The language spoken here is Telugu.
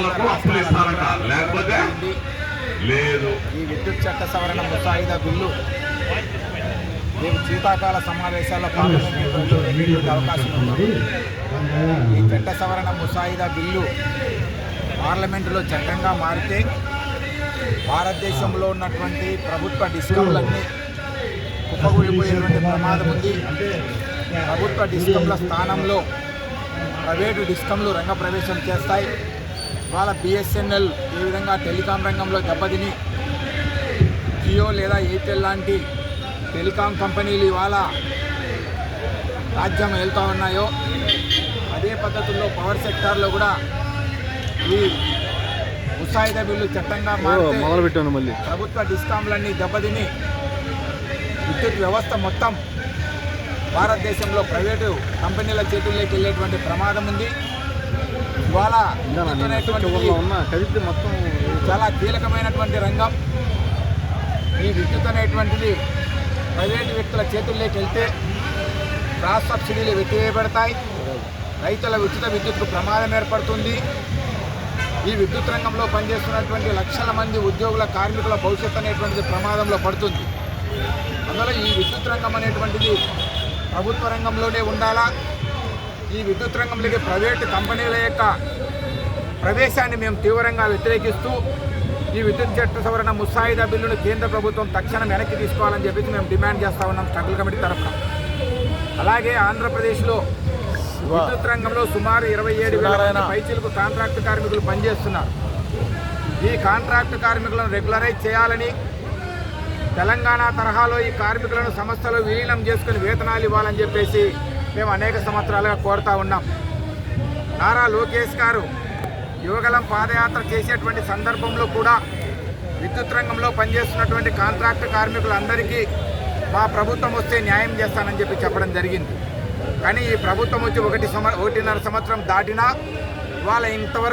వాళ్ళకు అప్పులు ఇస్తారంట. లేకపోతే లేదు. ఈ విద్యుత్ చట్ట సవరణ ముసాయిదా బిల్లు రేపు శీతాకాల సమావేశాల్లో పార్లమెంట్లో అవకాశం ఉంది. ఈ చట్ట సవరణ ముసాయిదా బిల్లు పార్లమెంటులో చట్టంగా మారితే భారతదేశంలో ఉన్నటువంటి ప్రభుత్వ డిస్కంలన్నీ కుప్పగూలిపోయేటువంటి ప్రమాదం ఉంది. ప్రభుత్వ డిస్కంల స్థానంలో ప్రైవేటు డిస్కమ్లు రంగప్రవేశం చేస్తాయి. ఇవాళ బిఎస్ఎన్ఎల్ ఏ విధంగా టెలికాం రంగంలో దెబ్బతిని జియో లేదా ఎయిర్టెల్ లాంటి టెలికాం కంపెనీలు ఇవాళ రాజ్యం వెళ్తూ ఉన్నాయో అదే పద్ధతుల్లో పవర్ సెక్టార్లో కూడా ఈ ముసాయిదా బిల్లు చట్టంగా మారితే మొదలు పెట్టాను మళ్ళీ. ప్రభుత్వ డిస్కాంలన్నీ దెబ్బతిని విద్యుత్ వ్యవస్థ మొత్తం భారతదేశంలో ప్రైవేటు కంపెనీల చేతుల్లోకి వెళ్ళేటువంటి ప్రమాదం ఉంది. ఇవాళ మొత్తం చాలా కీలకమైనటువంటి రంగం. ఈ విద్యుత్ అనేటువంటిది ప్రైవేటు వ్యక్తుల చేతుల్లోకి వెళ్తే క్రాస్ సబ్సిడీలు వెట్టివేయబడతాయి. రైతుల ఉచిత విద్యుత్కు ప్రమాదం ఏర్పడుతుంది. ఈ విద్యుత్ రంగంలో పనిచేస్తున్నటువంటి లక్షల మంది ఉద్యోగుల కార్మికుల భవిష్యత్తు అనేటువంటిది ప్రమాదంలో పడుతుంది. అందువల్ల ఈ విద్యుత్ రంగం అనేటువంటిది ప్రభుత్వ రంగంలోనే ఉండాలా? ఈ విద్యుత్ రంగంలోకి ప్రైవేటు కంపెనీల యొక్క ప్రవేశాన్ని మేము తీవ్రంగా వ్యతిరేకిస్తూ ఈ విద్యుత్ చట్ట సవరణ ముసాయిదా బిల్లును కేంద్ర ప్రభుత్వం తక్షణం వెనక్కి తీసుకోవాలని చెప్పేసి మేము డిమాండ్ చేస్తా ఉన్నాం స్ట్రగుల్ కమిటీ తరఫున. అలాగే ఆంధ్రప్రదేశ్లో విద్యుత్ రంగంలో సుమారు ఇరవై ఏడు వేల పైచీలకు కాంట్రాక్ట్ కార్మికులు పనిచేస్తున్నారు. ఈ కాంట్రాక్ట్ కార్మికులను రెగ్యులరైజ్ చేయాలని తెలంగాణ తరహాలో ఈ కార్మికులను సంస్థలో విలీనం చేసుకుని వేతనాలు ఇవ్వాలని చెప్పేసి మేము అనేక సంవత్సరాలుగా కోరుతా ఉన్నాం. నారా లోకేష్ గారు యువగలం పాదయాత్ర చేసేటువంటి సందర్భంలో కూడా విద్యుత్ రంగంలో పనిచేస్తున్నటువంటి కాంట్రాక్ట్ కార్మికులందరికీ మా ప్రభుత్వం వస్తే న్యాయం చేస్తానని చెప్పి చెప్పడం జరిగింది. కానీ ఈ ప్రభుత్వం వచ్చి ఒకటి సంవ ఒకటిన్నర సంవత్సరం దాటినా ఇవాళ ఇంతవరకు